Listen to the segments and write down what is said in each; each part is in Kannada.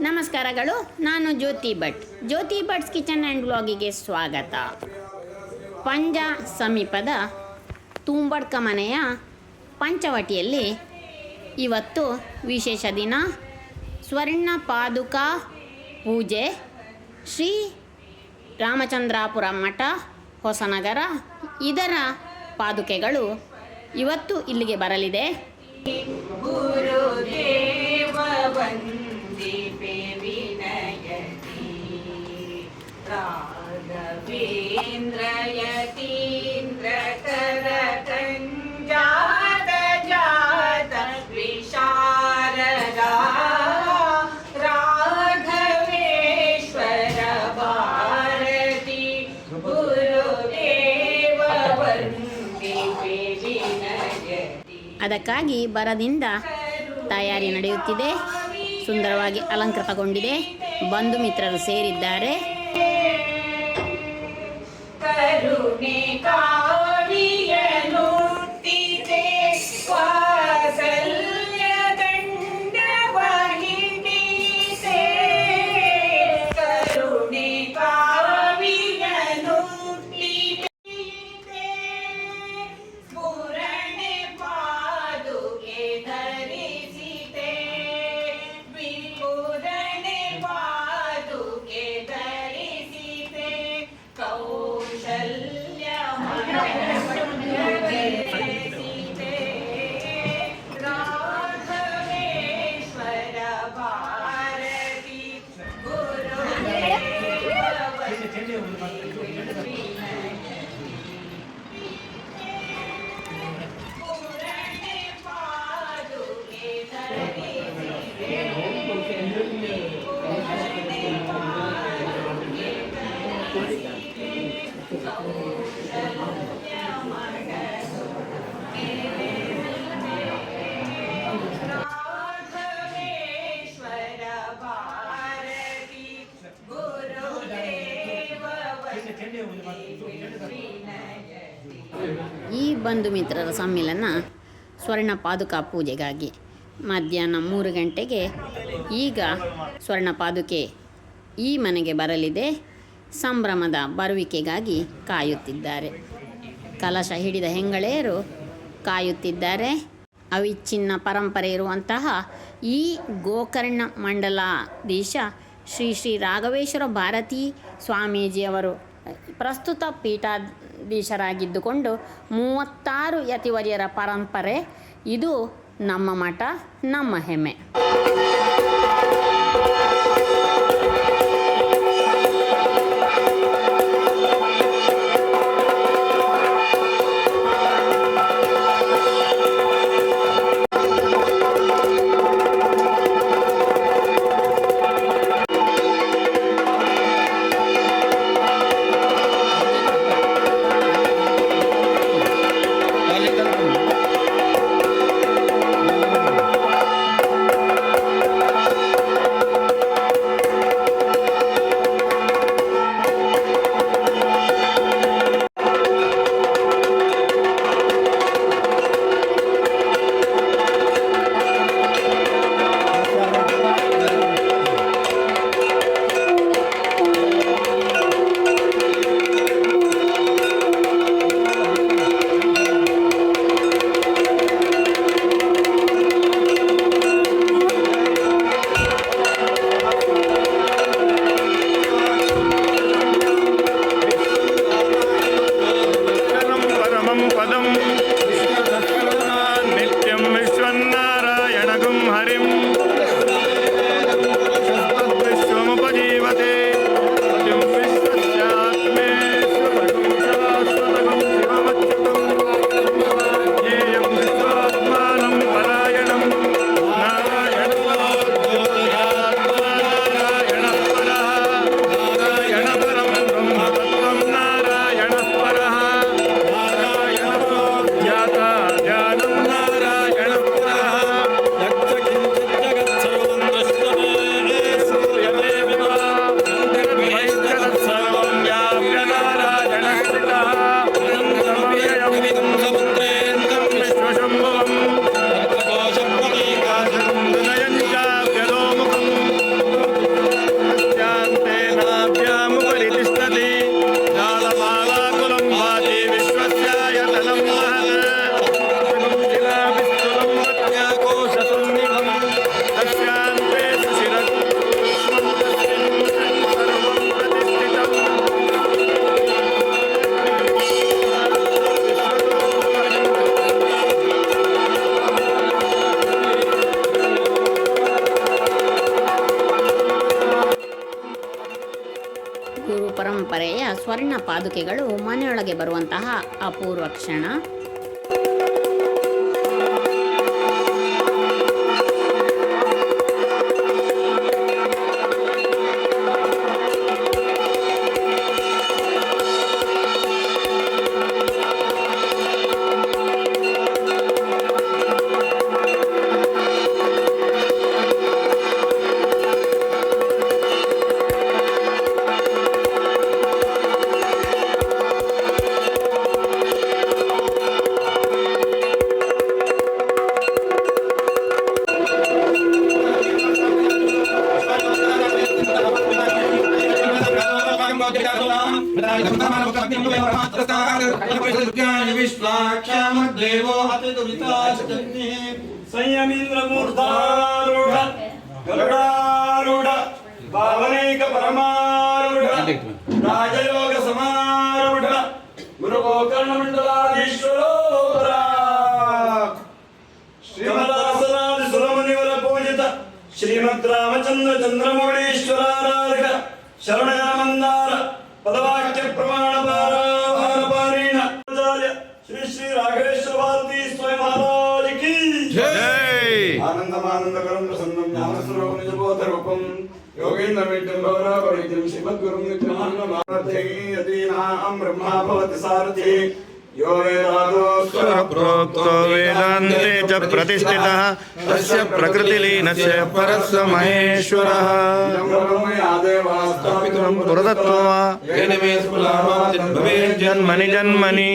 ನಮಸ್ಕಾರಗಳು, ನಾನು ಜ್ಯೋತಿ ಭಟ್. ಜ್ಯೋತಿ ಭಟ್ಸ್ ಕಿಚನ್ ಆ್ಯಂಡ್ ಬ್ಲಾಗಿಗೆ ಸ್ವಾಗತ. ಪಂಜ ಸಮೀಪದ ತುಂಬಡ್ಕ ಮನೆಯ ಪಂಚವಟಿಯಲ್ಲಿ ಇವತ್ತು ವಿಶೇಷ ದಿನ. ಸ್ವರ್ಣ ಪಾದುಕಾ ಪೂಜೆ. ಶ್ರೀ ರಾಮಚಂದ್ರಾಪುರ ಮಠ, ಹೊಸನಗರ. ಇದರ ಪಾದುಕೆಗಳು ಇವತ್ತು ಇಲ್ಲಿಗೆ ಬರಲಿದೆ. ಅದಕ್ಕಾಗಿ ಬರದಿಂದ ತಯಾರಿ ನಡೆಯುತ್ತಿದೆ ಸುಂದರವಾಗಿ ಅಲಂಕೃತಗೊಂಡಿದೆ. ಬಂಧು ಮಿತ್ರರು ಸೇರಿದ್ದಾರೆ. Nunca ಬಂಧು ಮಿತ್ರರ ಸಮ್ಮಿಲನ ಸ್ವರ್ಣ ಪಾದುಕಾ ಪೂಜೆಗಾಗಿ ಮಧ್ಯಾಹ್ನ ಮೂರು ಗಂಟೆಗೆ ಈಗ ಸ್ವರ್ಣ ಪಾದುಕೆ ಈ ಮನೆಗೆ ಬರಲಿದೆ. ಸಂಭ್ರಮದ ಬರುವಿಕೆಗಾಗಿ ಕಾಯುತ್ತಿದ್ದಾರೆ. ಕಲಶ ಹಿಡಿದ ಹೆಂಗಳೆಯರು ಕಾಯುತ್ತಿದ್ದಾರೆ. ಅವಿಚ್ಛಿನ್ನ ಪರಂಪರೆ ಇರುವಂತಹ ಈ ಗೋಕರ್ಣ ಮಂಡಲಾಧೀಶ ಶ್ರೀ ಶ್ರೀ ರಾಘವೇಶ್ವರ ಭಾರತೀ ಸ್ವಾಮೀಜಿಯವರು ಪ್ರಸ್ತುತ ಪೀಠಾಧೀಶರಾಗಿದ್ದುಕೊಂಡು ಮೂವತ್ತಾರು ಯತಿವರ್ಯರ ಪರಂಪರೆ ಇದು ನಮ್ಮ ಮಠ ನಮ್ಮ ಹೆಮ್ಮೆ. ಸ್ವರ್ಣ ಮನೆಯೊಳಗೆ ಬರುವಂತಹ ಅಪೂರ್ವ ಕ್ಷಣ. Debo सारथि यो वेदादोः प्रोक्तो वेदान्ते च प्रतिष्ठितः। तस्य प्रकृतिलीनस्य परस्य महेश्वरः पुरतत्त्व जन्मनि जन्मनि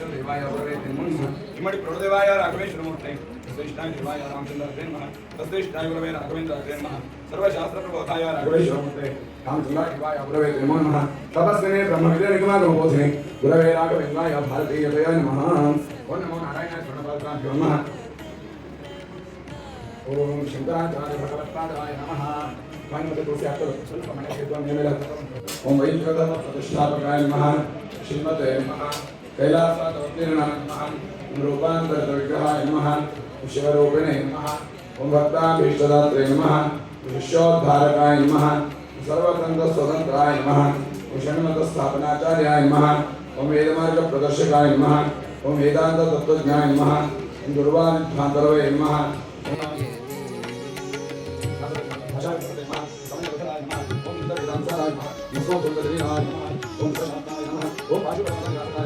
శ్రీకృష్ణ శివాయ ఇమ్మడి ప్రభుదేవాయ రాఘవేశ్వరమూర్తి శ్రేష్ఠాయ శివాయ రామచంద్రాయ నమ తస్వేష్ఠాయ గురవే రాఘవేంద్రాయ నమ సర్వశాస్త్ర ప్రబోధాయ రాఘవేశ్వరమూర్తి రామచంద్రాయ శివాయ గురవే నమో నమ తపస్వినే బ్రహ్మ విద్య నిగమాన బోధిని గురవే రాఘవేంద్రాయ భారతీయతయ నమ ఓం నమో నారాయణ స్వర్ణపాత్రాభ్యో నమ ఓం శంకరాచార్య భగవత్పాదాయ నమ ओम वैद्य प्रतिष्ठापकाय नमः श्रीमते नमः कैलासात् अवतीर्णाय नमः ॐ रूपान्तरविग्रहाय नमः शिवरूपिणे नमः। ॐ भक्ताभीष्टदात्रे नमः। शिष्योद्धारकाय नमः। नमः। ॐ नमः। ॐ वेदमार्गप्रदर्शकाय नमः। ॐ वेदान्ततत्त्वज्ञाय नमः। ॐ दुर्वादिध्वान्तरवये नमः।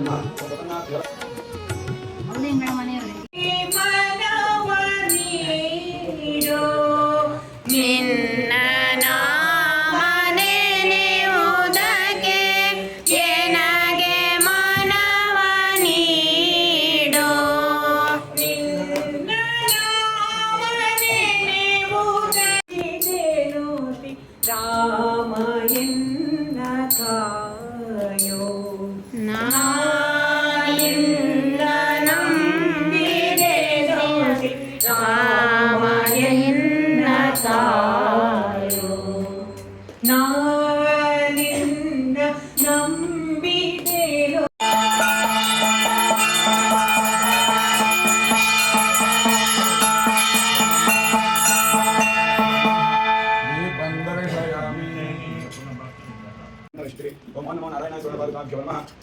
好的，没问题。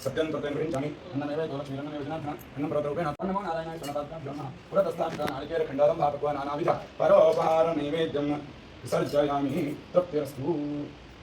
स्वर्णपादकाभ्यो नमः सत्यं ततेन गृहीष्यामि अन्नमेव गोलक्ष्मीरन्नमेव जनार्दन अन्नं प्रतरूपेण नमो नारायणाय स्वर्णपादकाभ्यो नमः पुरतस्थापिता नारिकेलखण्डारं भापक्वा नानाविध परोपहारनैवेद्यं विसर्जयामि तृप्तिरस्तु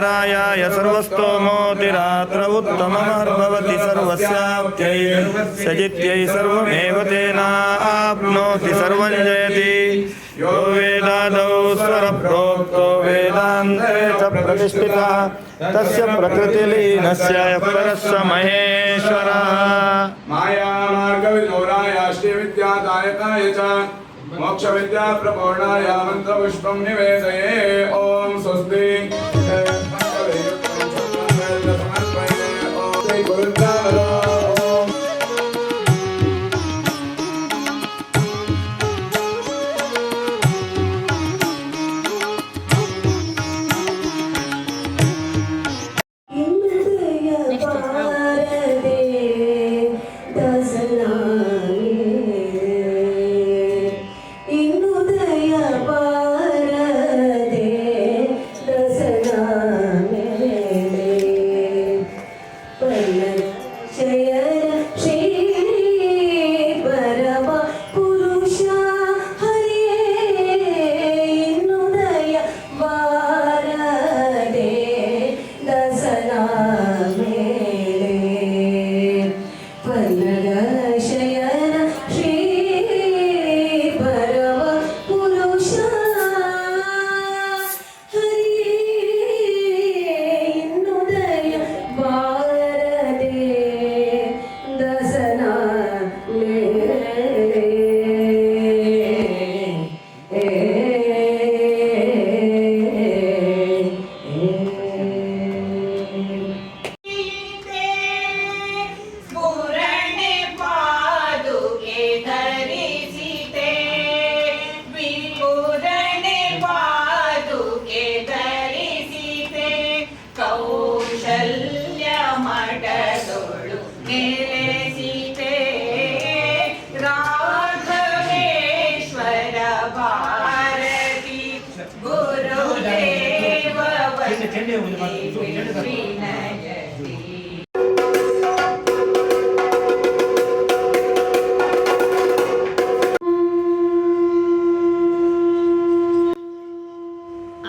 अनन्तरायाय सर्वस्तोमोतिरात्र उत्तममर्भवति सर्वस्याप्त्यै सजित्यै सर्वमेव तेनाप्नोति सर्वं जयति यो वेदादौ स्वरप्रोक्तो वेदान्ते च प्रतिष्ठितः तस्य प्रकृतिलीनस्य परस्य महेश्वरः मायामार्गविदूराय श्रीविद्यादायकाय च मोक्षविद्याप्रपूर्णाय मन्त्रपुष्पं निवेदये ॐ स्वस्ति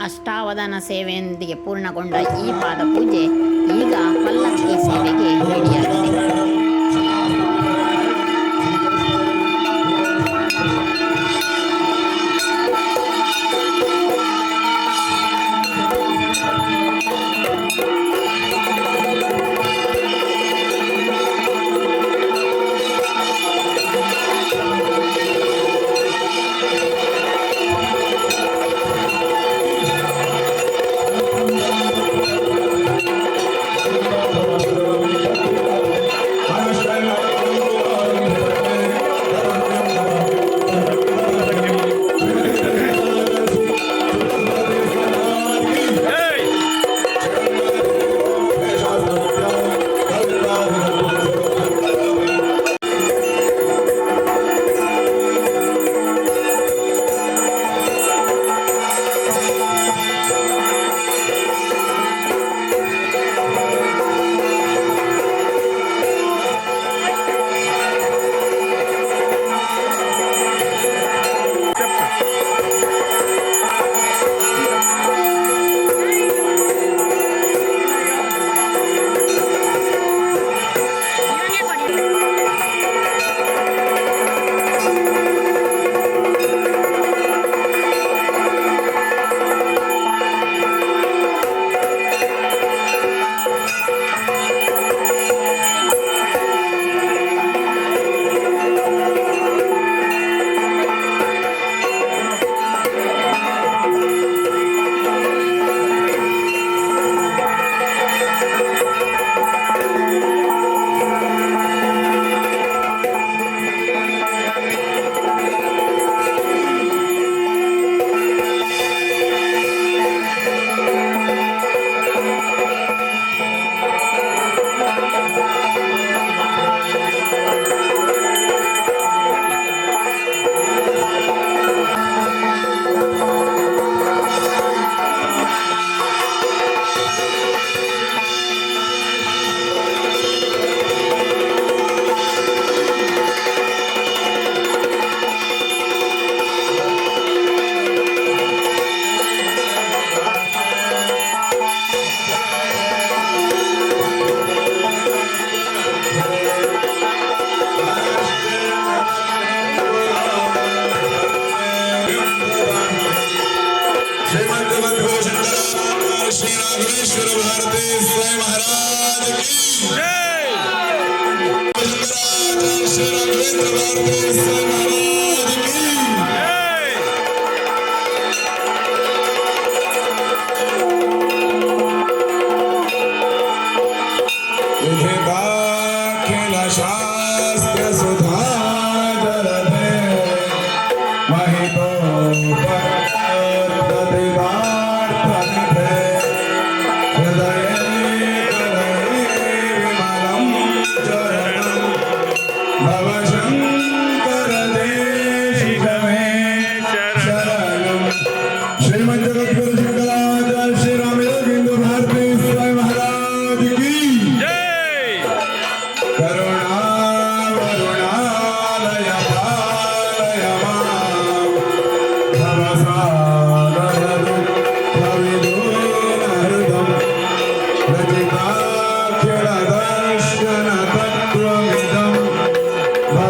ಅಷ್ಟಾವಧಾನ ಸೇವೆಯೊಂದಿಗೆ ಪೂರ್ಣಗೊಂಡ ಈ ಪಾದ ಪೂಜೆ ಈಗ ಪಲ್ಲಕ್ಕಿ ಸೇವೆಗೆ ರೆಡಿಯಾಗಿದೆ.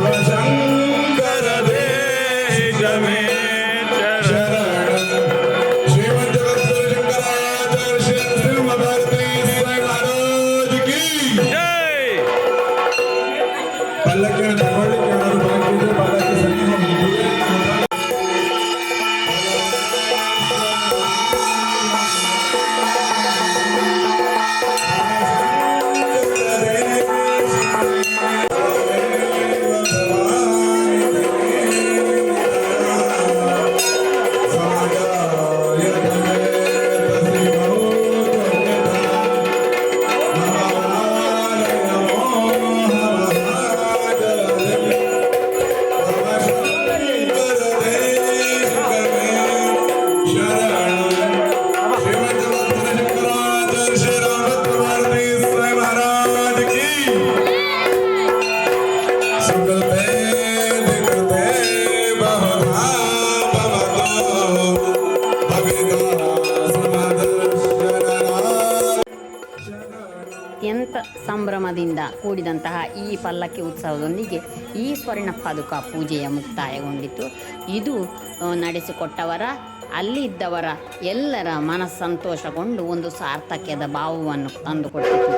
Balance ಪಲ್ಲಕ್ಕಿ ಉತ್ಸವದೊಂದಿಗೆ ಈ ಸ್ವರ್ಣ ಪಾದುಕ ಪೂಜೆಯ ಮುಕ್ತಾಯಗೊಂಡಿತು. ಇದು ನಡೆಸಿಕೊಟ್ಟವರ ಅಲ್ಲಿದ್ದವರ ಎಲ್ಲರ ಮನಸ್ಸಂತೋಷಗೊಂಡು ಒಂದು ಸಾರ್ಥಕ್ಯದ ಭಾವವನ್ನು ತಂದುಕೊಟ್ಟಿತು.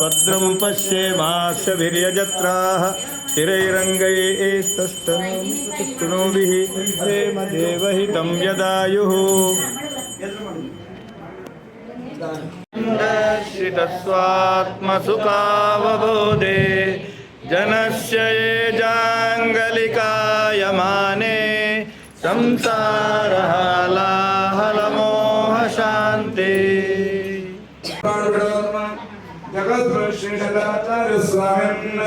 ಭದ್ರಂ ಪಶ್ಯೇಮಾಕ್ಷಭಿರ್ಯಜತ್ರಾः तिरैरङ्गैस्तस्तृणुभिः हेमदेवहितं यदायुः। श्रितस्वात्मसुखावबोधे जनस्य ये जाङ्गलिकायमाने संसारहलाहलमोहशान्ति जगद् श्रीशदाचार्यस्वामिन्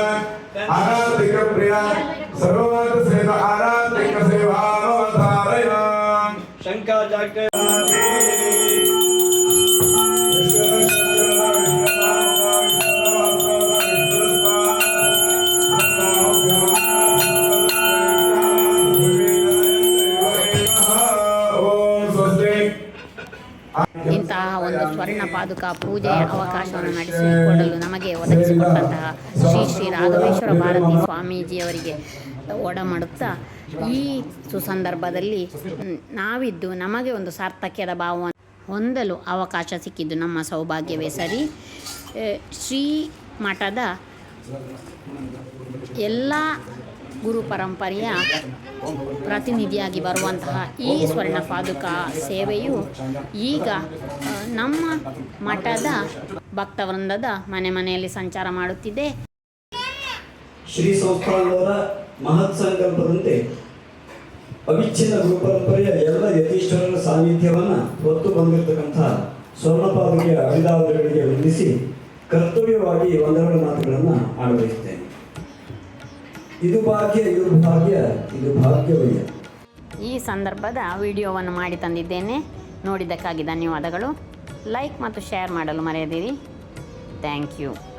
ಇಂತಹ ಒಂದು ಸ್ವರ್ಣ ಪಾದುಕ ಪೂಜೆಯ ಅವಕಾಶವನ್ನು ನಡೆಸಿಕೊಡಲು ನಮಗೆ ಒದಗಿಸಿಕೊಟ್ಟಂತಹ ಶ್ರೀ ಶ್ರೀ ರಾಘವೇಶ್ವರ ಭಾರತಿ ಸ್ವಾಮೀಜಿಯವರಿಗೆ ಒಡಮಾಡುತ್ತಾ ಈ ಸುಸಂದರ್ಭದಲ್ಲಿ ನಾವಿದ್ದು ನಮಗೆ ಒಂದು ಸಾರ್ಥಕ್ಯದ ಭಾವವನ್ನು ಹೊಂದಲು ಅವಕಾಶ ಸಿಕ್ಕಿದ್ದು ನಮ್ಮ ಸೌಭಾಗ್ಯವೇ ಸರಿ. ಶ್ರೀ ಮಠದ ಎಲ್ಲ ಗುರು ಪರಂಪರೆಯ ಪ್ರತಿನಿಧಿಯಾಗಿ ಬರುವಂತಹ ಈ ಸ್ವರ್ಣ ಪಾದುಕ ಸೇವೆಯು ಈಗ ನಮ್ಮ ಮಠದ ಭಕ್ತವೃಂದದ ಮನೆ ಮನೆಯಲ್ಲಿ ಸಂಚಾರ ಮಾಡುತ್ತಿದೆ. ಶ್ರೀ ಸಂಸ್ಥಾನದವರ ಮಹತ್ ಸಂಕಲ್ಪದಂತೆ ಅವಿಚ್ಛಿನ್ನ ಗುರು ಪರಂಪರೆಯ ಎಲ್ಲ ಯತೀಶ್ವರರ ಸಾನ್ನಿಧ್ಯವನ್ನು ಹೊತ್ತು ಬಂದಿರತಕ್ಕಂಥ ಸ್ವರ್ಣಪಾದಿಯ ಅಭಿದಾವರುಗಳಿಗೆ ವಂದಿಸಿ ಕರ್ತವ್ಯವಾಗಿ ಒಂದೆರಡು ಮಾತುಗಳನ್ನು ಆಡಬಯಸುತ್ತೇನೆ. ಇದು ಭಾಗ್ಯ ಇದು ಭಾಗ್ಯ, ಇದು ಭಾಗ್ಯವಯ್ಯ. ಈ ಸಂದರ್ಭದ ವಿಡಿಯೋವನ್ನು ಮಾಡಿ ತಂದಿದ್ದೇನೆ. ನೋಡಿದ್ದಕ್ಕಾಗಿ ಧನ್ಯವಾದಗಳು. ಲೈಕ್ ಮತ್ತು ಶೇರ್ ಮಾಡಲು ಮರೆಯದಿರಿ. Thank you.